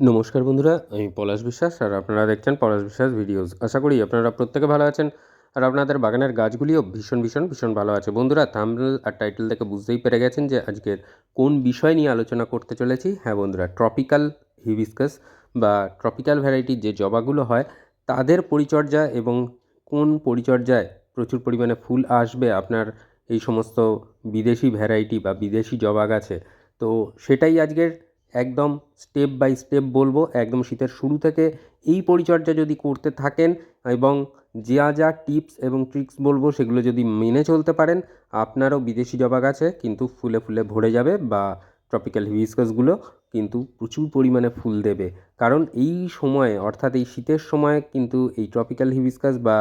নমস্কার বন্ধুরা, আমি পলাশ বিশ্বাস আর আপনারা দেখছেন পলাশ বিশ্বাস ভিডিওস। আশা করি আপনারা প্রত্যেকে ভালো আছেন আর আপনাদের বাগানের গাছগুলিও ভীষণ ভীষণ ভীষণ ভালো আছে। বন্ধুরা থাম্বনেল আর টাইটেল থেকে বুঝতেই পেরে গেছেন যে আজকের কোন বিষয় নিয়ে আলোচনা করতে চলেছি। হ্যাঁ বন্ধুরা ট্রপিক্যাল হিবিস্কাস বা ট্রপিক্যাল ভ্যারাইটির যে জবাগুলো হয়, তাদের পরিচর্যা এবং কোন পরিচর্যায় প্রচুর পরিমাণে ফুল আসবে, আপনার এই সমস্ত বিদেশি ভ্যারাইটি বা বিদেশি জবা গাছে তো সেটাই আজকের একদম স্টেপ বাই স্টেপ বলব, একদম শীতের শুরু থেকে এই পরিচর্যা যদি করতে থাকেন এবং যা যা টিপস এবং ট্রিক্স বলব সেগুলো যদি মেনে চলতে পারেন, আপনারও বিদেশি জবা গাছে কিন্তু ফুলে ফুলে ভরে যাবে বা ট্রপিক্যাল হিবিস্কাসগুলো কিন্তু প্রচুর পরিমাণে ফুল দেবে। কারণ এই সময়ে, অর্থাৎ এই শীতের সময় কিন্তু এই ট্রপিক্যাল হিবিস্কাস বা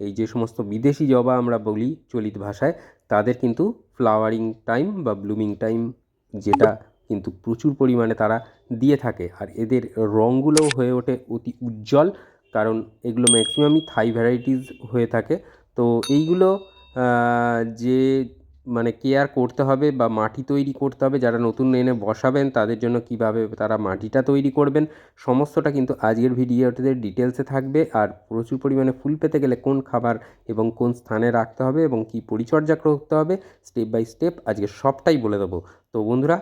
এই যে সমস্ত বিদেশি জবা আমরা বলি চলিত ভাষায়, তাদের কিন্তু ফ্লাওয়ারিং টাইম বা ব্লুমিং টাইম যেটা কিন্তু প্রচুর পরিমাণে তারা দিয়ে থাকে। আর এদের রঙগুলোও হয়ে ওঠে অতি উজ্জ্বল, কারণ এগুলো ম্যাক্সিমামই থাই ভ্যারাইটিস হয়ে থাকে। তো এইগুলো যে মানে কেয়ার করতে হবে বা মাটি তৈরি করতে হবে, যারা নতুন এনে বসাবেন, তাদের জন্য কীভাবে তারা মাটিটা তৈরি করবেন, সমস্তটা কিন্তু আজকের ভিডিওটিতে ডিটেলসে থাকবে। আর প্রচুর পরিমাণে ফুল পেতে গেলে কোন খাবার এবং কোন স্থানে রাখতে হবে এবং কী পরিচর্যা করতে হবে স্টেপ বাই স্টেপ আজকে সবটাই বলে দেবো। তো বন্ধুরা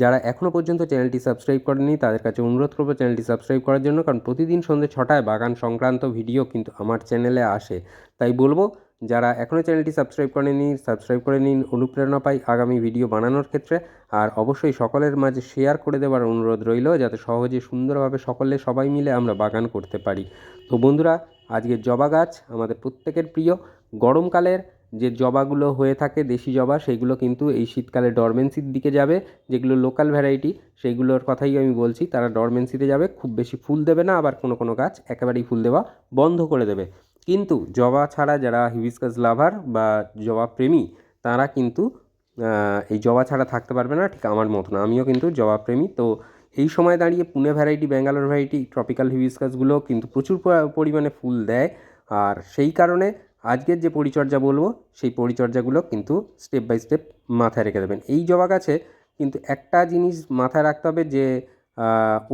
যারা এখনও পর্যন্ত চ্যানেলটি সাবস্ক্রাইব করেনি তাদের কাছে অনুরোধ করব চ্যানেলটি সাবস্ক্রাইব করার জন্য, কারণ প্রতিদিন সন্ধ্যে ছটায় বাগান সংক্রান্ত ভিডিও কিন্তু আমার চ্যানেলে আসে। তাই বলব, যারা এখনও চ্যানেলটি সাবস্ক্রাইব করেনি সাবস্ক্রাইব করে নিন অনুপ্রেরণা পাই আগামী ভিডিও বানানোর ক্ষেত্রে। আর অবশ্যই সকলের মাঝে শেয়ার করে দেওয়ার অনুরোধ রইল, যাতে সহজে সুন্দরভাবে সকলে সবাই মিলে আমরা বাগান করতে পারি। তো বন্ধুরা, আজকের জবা গাছ আমাদের প্রত্যেকের প্রিয়। গরমকালের যে জবাগুলো হয়ে থাকে দেশি জবা সেইগুলো কিন্তু এই শীতকালে ডরমেন্সির দিকে যাবে। যেগুলো লোকাল ভ্যারাইটি সেইগুলোর কথাই আমি বলছি, তারা ডরমেন্সিতে যাবে, খুব বেশি ফুল দেবে না, আবার কোনো কোনো গাছ একেবারেই ফুল দেওয়া বন্ধ করে দেবে। কিন্তু জবা ছাড়া যারা হিবিস্কাস লাভার বা জবা প্রেমী, তারা কিন্তু এই জবা ছাড়া থাকতে পারবে না, ঠিক আমার মতন। আমিও কিন্তু জবা প্রেমী। তো এই সময় দাঁড়িয়ে Pune variety Bangalore variety tropical হিবিস্কাসগুলো কিন্তু প্রচুর পরিমাণে ফুল দেয়। আর সেই কারণে আজকের যে পরিচর্যা বলব, সেই পরিচর্যাগুলো কিন্তু স্টেপ বাই স্টেপ মাথায় রেখে দেবেন। এই জবা গাছে কিন্তু একটা জিনিস মাথায় রাখতে হবে যে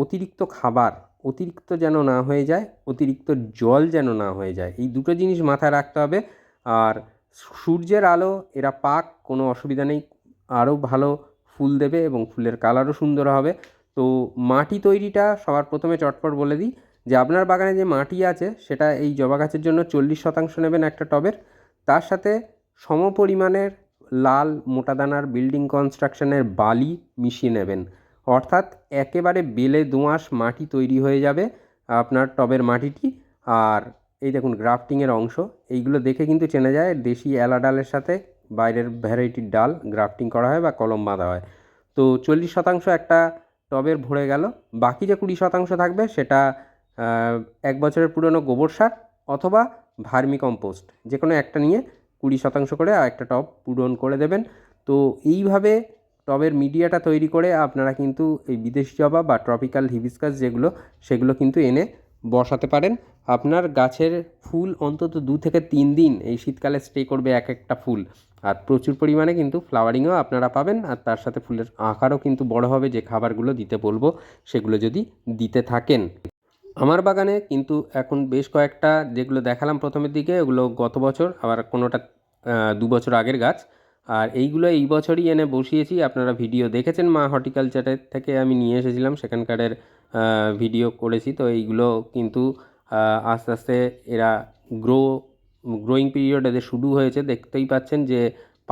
অতিরিক্ত খাবার, অতিরিক্ত যেন না হয়ে যায়, অতিরিক্ত জল যেন না হয়ে যায়, এই দুটো জিনিস মাথায় রাখতে হবে। আর সূর্যের আলো, এরা পাক, কোনো অসুবিধা নেই, আরও ভালো ফুল দেবে এবং ফুলের কালারও সুন্দর হবে। তো মাটি তৈরিটা সবার প্রথমে চটপট বলে দিই। যে আপনার বাগানে যে মাটি আছে, সেটা এই জবা গাছের জন্য চল্লিশ শতাংশ নেবেন একটা টবের। তার সাথে সম পরিমাণের লাল মোটা দানার বিল্ডিং কনস্ট্রাকশনের বালি মিশিয়ে নেবেন। অর্থাৎ একেবারে বেলে দোঁয়াশ মাটি তৈরি হয়ে যাবে আপনার টবের মাটিটি। আর এই দেখুন গ্রাফটিংয়ের অংশ, এইগুলো দেখে কিন্তু চেনা যায়, দেশি এলা ডালের সাথে বাইরের ভ্যারাইটির ডাল গ্রাফটিং করা হয় বা কলম বাঁধা হয়। তো চল্লিশ শতাংশ একটা টবের ভরে গেল, বাকি যে কুড়ি শতাংশ থাকবে, সেটা এক বছরের পুরনো গোবর সার অথবা ভার্মি কম্পোস্ট যে কোনো একটা নিয়ে কুড়ি শতাংশ করে আর একটা টব পূরণ করে দেবেন। তো এইভাবে টবের মিডিয়াটা তৈরি করে আপনারা কিন্তু এই বিদেশি জবা বা ট্রপিক্যাল হিবিস্কাস যেগুলো, সেগুলো কিন্তু এনে বসাতে পারেন। আপনার গাছের ফুল অন্তত দু থেকে তিন দিন এই শীতকালে স্টে করবে এক একটা ফুল। আর প্রচুর পরিমাণে কিন্তু ফ্লাওয়ারিংও আপনারা পাবেন আর তার সাথে ফুলের আকারও কিন্তু বড় হবে। যে খাবারগুলো দিতে বলব, সেগুলো যদি দিতে থাকেন। আমার বাগানে কিন্তু এখন বেশ কয়েকটা যেগুলো দেখালাম প্রথমের দিকে, ওগুলো গত বছর, আবার কোনোটা দু বছর আগের গাছ। আর এইগুলো এই বছরই এনে বসিয়েছি, আপনারা ভিডিও দেখেছেন মা হর্টিকালচারের থেকে আমি নিয়ে এসেছিলাম সেখানকারের ভিডিও করেছি। তো এইগুলো কিন্তু আস্তে আস্তে এরা গ্রো গ্রোয়িং পিরিয়ড এদের শুরু হয়েছে। দেখতেই পাচ্ছেন যে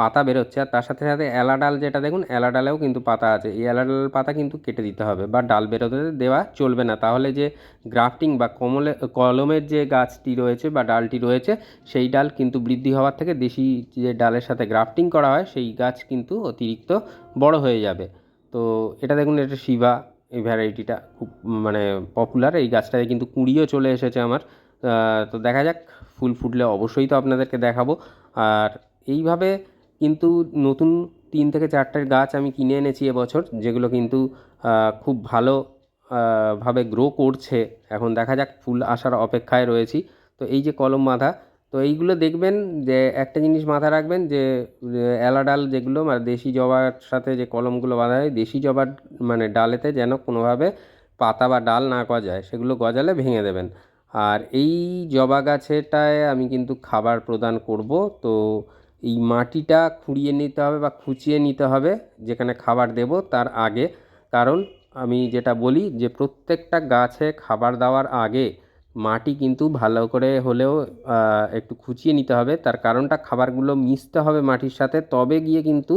পাতা বেরোচ্ছে আর তার সাথে সাথে এলা ডাল যেটা দেখুন এলা ডালেও কিন্তু পাতা আছে। এই এলা ডাল পাতা কিন্তু কেটে দিতে হবে বা ডাল বেরোতে দেওয়া চলবে না। তাহলে যে গ্রাফটিং বা কমলে, কলমের যে গাছটি রয়েছে বা ডালটি রয়েছে, সেই ডাল কিন্তু বৃদ্ধি হওয়ার থেকে দেশি যে ডালের সাথে গ্রাফটিং করা হয়, সেই গাছ কিন্তু অতিরিক্ত বড় হয়ে যাবে। তো এটা দেখুন, এটা শিবা এই ভ্যারাইটিটা খুব মানে পপুলার। এই গাছটায় কিন্তু কুঁড়িও চলে এসেছে আমার। তো দেখা যাক, ফুল ফুটলে অবশ্যই তো আপনাদেরকে দেখাবো। আর এইভাবে কিন্তু নতুন তিন থেকে চারটে গাছ আমি কিনে এনেছি এবছর, যেগুলো কিন্তু খুব ভালো ভাবে গ্রো করছে। এখন দেখা যাক ফুল আসার অপেক্ষায় রয়েছি। তো এই যে কলম বাঁধা তো এইগুলো দেখবেন যে একটা জিনিস মাথায় রাখবেন যে এলা ডাল যেগুলো মানে দেশি জবার সাথে যে কলমগুলো বাঁধা হয়, দেশি জবার মানে ডালেতে যেন কোনোভাবে পাতা বা ডাল না গজায়, সেগুলো গজালে ভেঙে দেবেন। আর এই জবা গাছেটায় আমি কিন্তু খাবার প্রদান করব। তো এই মাটিটা খুঁড়িয়ে নিতে হবে বা খুঁচিয়ে নিতে হবে, যেখানে খাবার দেব তার আগে। কারণ আমি যেটা বলি যে প্রত্যেকটা গাছে খাবার দেওয়ার আগে মাটি কিন্তু ভালো করে হলেও একটু খুঁচিয়ে নিতে হবে। তার কারণটা খাবারগুলো মিশতে হবে মাটির সাথে। তবে গিয়ে কিন্তু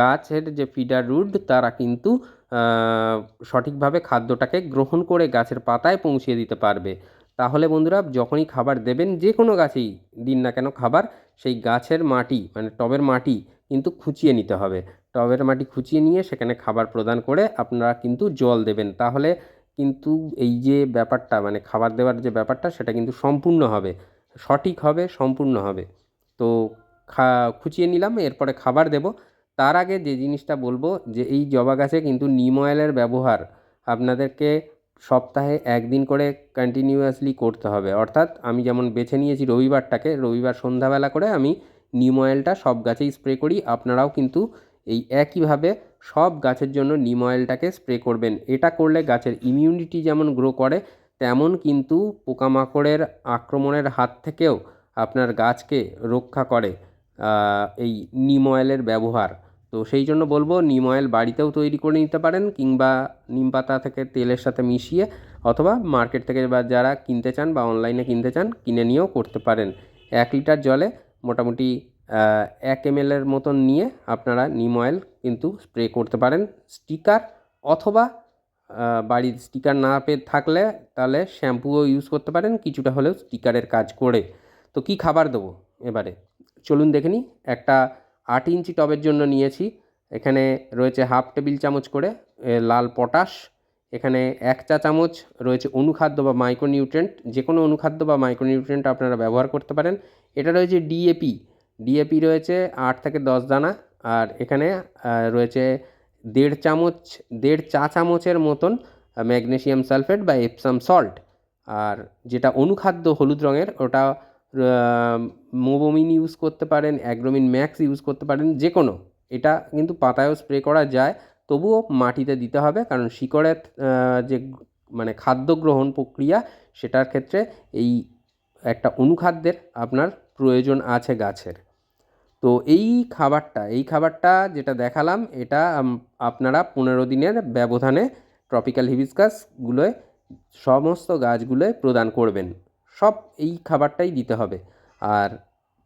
গাছের যে ফিডার রুট, তারা কিন্তু সঠিকভাবে খাদ্যটাকে গ্রহণ করে গাছের পাতায় পৌঁছিয়ে দিতে পারবে। তাহলে বন্ধুরা যখনই খাবার দেবেন যে কোনো গাছেই, দিন না কেন খাবার, সেই গাছের মাটি মানে টবের মাটি কিন্তু খুঁচিয়ে নিতে হবে। টবের মাটি খুঁচিয়ে নিয়ে সেখানে খাবার প্রদান করে আপনারা কিন্তু জল দেবেন। তাহলে কিন্তু এই যে ব্যাপারটা মানে খাবার দেওয়ার যে ব্যাপারটা, সেটা কিন্তু সম্পূর্ণ হবে। সঠিক হবে, সম্পূর্ণ হবে। তো খা, খুঁচিয়ে নিলাম, এরপরে খাবার দেব। তার আগে যে জিনিসটা বলব, যে এই জবা গাছে কিন্তু নিম অয়েলের ব্যবহার আপনাদেরকে সপ্তাহে একদিন করে কন্টিনিউয়াসলি করতে হবে। অর্থাৎ আমি যেমন বেছে নিয়েছি রবিবারটাকে, রবিবার সন্ধ্যাবেলা করে আমি নিম অয়েলটা সব গাছেই স্প্রে করি। আপনারাও কিন্তু এই একইভাবে সব গাছের জন্য নিম অয়েলটাকে স্প্রে করবেন। এটা করলে গাছের ইমিউনিটি যেমন গ্রো করে, তেমন কিন্তু পোকামাকড়ের আক্রমণের হাত থেকেও আপনার গাছকে রক্ষা করে এই নিম অয়েলের ব্যবহার। তো সেই জন্য বলব, নিম অয়েল বাড়িতেও তৈরি করে নিতে পারেন কিংবা নিম পাতা থেকে তেলের সাথে মিশিয়ে অথবা মার্কেট থেকে বা যারা কিনতে চান বা অনলাইনে কিনতে চান, কিনে নিয়েও করতে পারেন। এক লিটার জলে মোটামুটি এক এম মতন নিয়ে আপনারা নিম অয়েল কিন্তু স্প্রে করতে পারেন। স্টিকার অথবা বাড়ির স্টিকার না পেয়ে থাকলে তাহলে শ্যাম্পুও ইউজ করতে পারেন, কিছুটা হলেও স্টিকারের কাজ করে। তো কি খাবার দেবো এবারে? চলুন দেখে নিই। একটা আট ইঞ্চি টবের জন্য নিয়েছি। এখানে রয়েছে হাফ টেবিল চামচ করে লাল পটাশ। এখানে এক চা চামচ রয়েছে অনুখাদ্য বা মাইক্রোনিউট্রেন্ট যে কোনো অনুখাদ্য বা মাইক্রোনিউট্রেন্ট আপনারা ব্যবহার করতে পারেন। এটা রয়েছে ডিএপি। ডিএপি রয়েছে আট থেকে দশ দানা। আর এখানে রয়েছে দেড় চামচ, দেড় চা চামচের মতন ম্যাগনেসিয়াম সালফেট বা এপসাম সল্ট। আর যেটা অনুখাদ্য হলুদ রঙের, ওটা মোবোমিন ইউজ করতে পারেন, অ্যাগ্রোমিন ম্যাক্স ইউজ করতে পারেন যে কোনো এটা কিন্তু পাতায়ও স্প্রে করা যায়, তবুও মাটিতে দিতে হবে, কারণ শিকড়ের যে মানে খাদ্য গ্রহণ প্রক্রিয়া, সেটার ক্ষেত্রে এই একটা অনুখাদ্যের আপনার প্রয়োজন আছে গাছের। তো এই খাবারটা এই খাবারটা যেটা দেখালাম, এটা আপনারা পনেরো দিনের ব্যবধানে ট্রপিক্যাল হিবিসকাসগুলোয় সমস্ত গাছগুলোয় প্রদান করবেন। সব এই খাবারটাই দিতে হবে। আর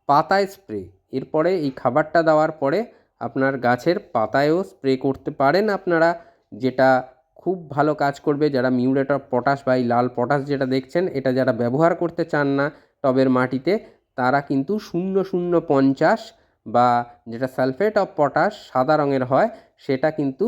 পাতায় স্প্রে, এরপরে এই খাবারটা দেওয়ার পরে আপনার গাছের পাতায়ও স্প্রে করতে পারেন আপনারা, যেটা খুব ভালো কাজ করবে যারা মিউরেট অফ পটাশ বা এই লাল পটাশ যেটা দেখছেন, এটা যারা ব্যবহার করতে চান না টবের মাটিতে, তারা কিন্তু শূন্য শূন্য পঞ্চাশ বা যেটা সালফেট অফ পটাশ সাদা রঙের হয়, সেটা কিন্তু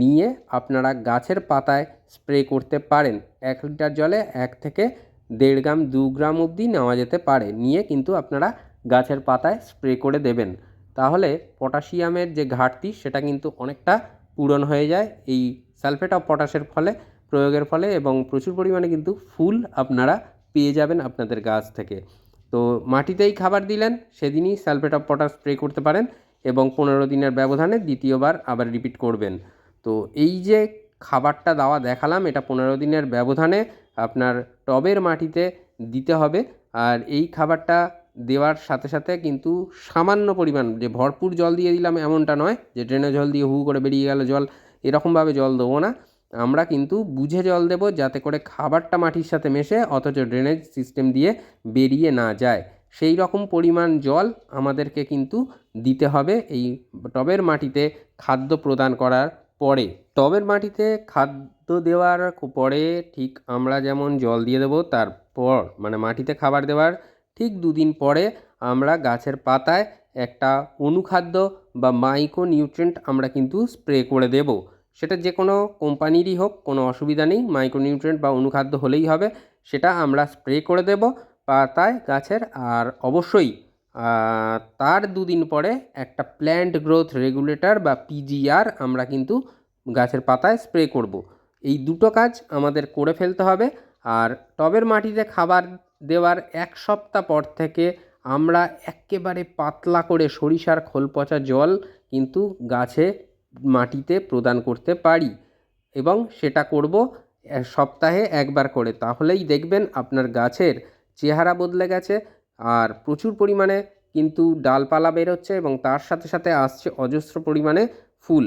নিয়ে আপনারা গাছের পাতায় স্প্রে করতে পারেন। এক লিটার জলে এক থেকে দেড় গ্রাম, দু গ্রাম অবধি নেওয়া যেতে পারে। নিয়ে কিন্তু আপনারা গাছের পাতায় স্প্রে করে দেবেন। তাহলে পটাশিয়ামের যে ঘাটতি, সেটা কিন্তু অনেকটা পূরণ হয়ে যায়। এই সালফেট অফ পটাশের ফলে, প্রয়োগের ফলে এবং প্রচুর পরিমাণে কিন্তু ফুল আপনারা পেয়ে যাবেন আপনাদের গাছ থেকে। তো মাটিতেই খাবার দিলেন, সেদিনই সালফেট অফ পটাশ স্প্রে করতে পারেন এবং পনেরো দিনের ব্যবধানে দ্বিতীয়বার আবার রিপিট করবেন। তো এই যে খাবারটা দেওয়া দেখালাম, এটা পনেরো দিনের ব্যবধানে আপনার টবের মাটিতে দিতে হবে। আর এই খাবারটা দেওয়ার সাথে সাথে কিন্তু সামান্য পরিমাণ যে ভরপুর জল দিয়ে দিলাম এমনটা নয় যে ড্রেনে জল দিয়ে হু করে বেরিয়ে গেল জল, এরকমভাবে জল দেবো না। আমরা কিন্তু বুঝে জল দেবো যাতে করে খাবারটা মাটির সাথে মেশে অথচ ড্রেনেজ সিস্টেম দিয়ে বেরিয়ে না যায়। সেই রকম পরিমাণ জল আমাদেরকে কিন্তু দিতে হবে এই টবের মাটিতে খাদ্য প্রদান করার পরে টবের মাটিতে খাদ্য দেওয়ার পরে ঠিক আমরা যেমন জল দিয়ে দেবো, তারপর মানে মাটিতে খাবার দেওয়ার ঠিক দুদিন পরে আমরা গাছের পাতায় একটা অনুখাদ্য বা মাইক্রো নিউট্রেন্ট আমরা কিন্তু স্প্রে করে দেব। সেটা যে কোনো কোম্পানিরই হোক, কোনো অসুবিধা নেই মাইক্রো নিউট্রেন্ট বা অনুখাদ্য হলেই হবে, সেটা আমরা স্প্রে করে দেব পাতায়, গাছের, আর অবশ্যই তার দুদিন পরে একটা প্ল্যান্ট গ্রোথ রেগুলেটর বা পিজিআর আমরা কিন্তু গাছের পাতায় স্প্রে করব। এই দুটো কাজ আমাদের করে ফেলতে হবে আর টবের মাটিতে খাবার দেওয়ার এক সপ্তাহ পর থেকে আমরা একেবারে পাতলা করে সরিষার খোল পচা জল কিন্তু গাছে মাটিতে প্রদান করতে পারি এবং সেটা করব সপ্তাহে একবার করে তাহলেই দেখবেন আপনার গাছের চেহারা বদলে গেছে আর প্রচুর পরিমাণে কিন্তু ডালপালা বেরোচ্ছে এবং তার সাথে সাথে আসছে অজস্র পরিমাণে ফুল।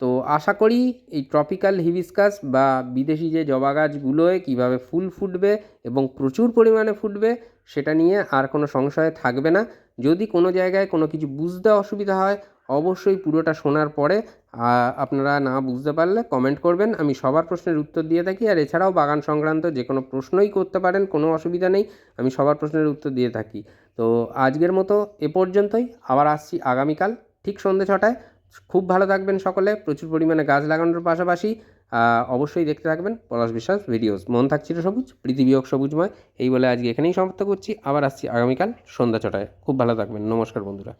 তো আশা করি এই ট্রপিক্যাল হিবিস্কাস বা বিদেশি যে জবা গাছগুলোয় কীভাবে ফুল ফুটবে এবং প্রচুর পরিমাণে ফুটবে, সেটা নিয়ে আর কোনো সংশয় থাকবে না। যদি কোনো জায়গায় কোনো কিছু বুঝতে অসুবিধা হয় অবশ্যই পুরোটা শোনার পরে আপনারা না বুঝতে পারলে কমেন্ট করবেন। আমি সবার প্রশ্নের উত্তর দিয়ে থাকি, আর এছাড়াও বাগান সংক্রান্ত যে কোনো প্রশ্নই করতে পারেন, কোনো অসুবিধা নেই, আমি সবার প্রশ্নের উত্তর দিয়ে থাকি। তো আজকের মতো এ পর্যন্তই, আবার আসছি আগামীকাল, ঠিক সন্ধ্যে ছটায়। খুব ভালো থাকবেন সকলে, প্রচুর পরিমাণে গাছ লাগানোর পাশাপাশি অবশ্যই দেখতে থাকবেন পলাশ বিশ্বাস ভিডিওস মন থাকছিল সবুজ, পৃথিবী হোক সবুজময়, এই বলে আজকে এখানেই সমাপ্ত করছি, আবার আসছি আগামীকাল সন্ধ্যা ছটায়। খুব ভালো থাকবেন, নমস্কার বন্ধুরা।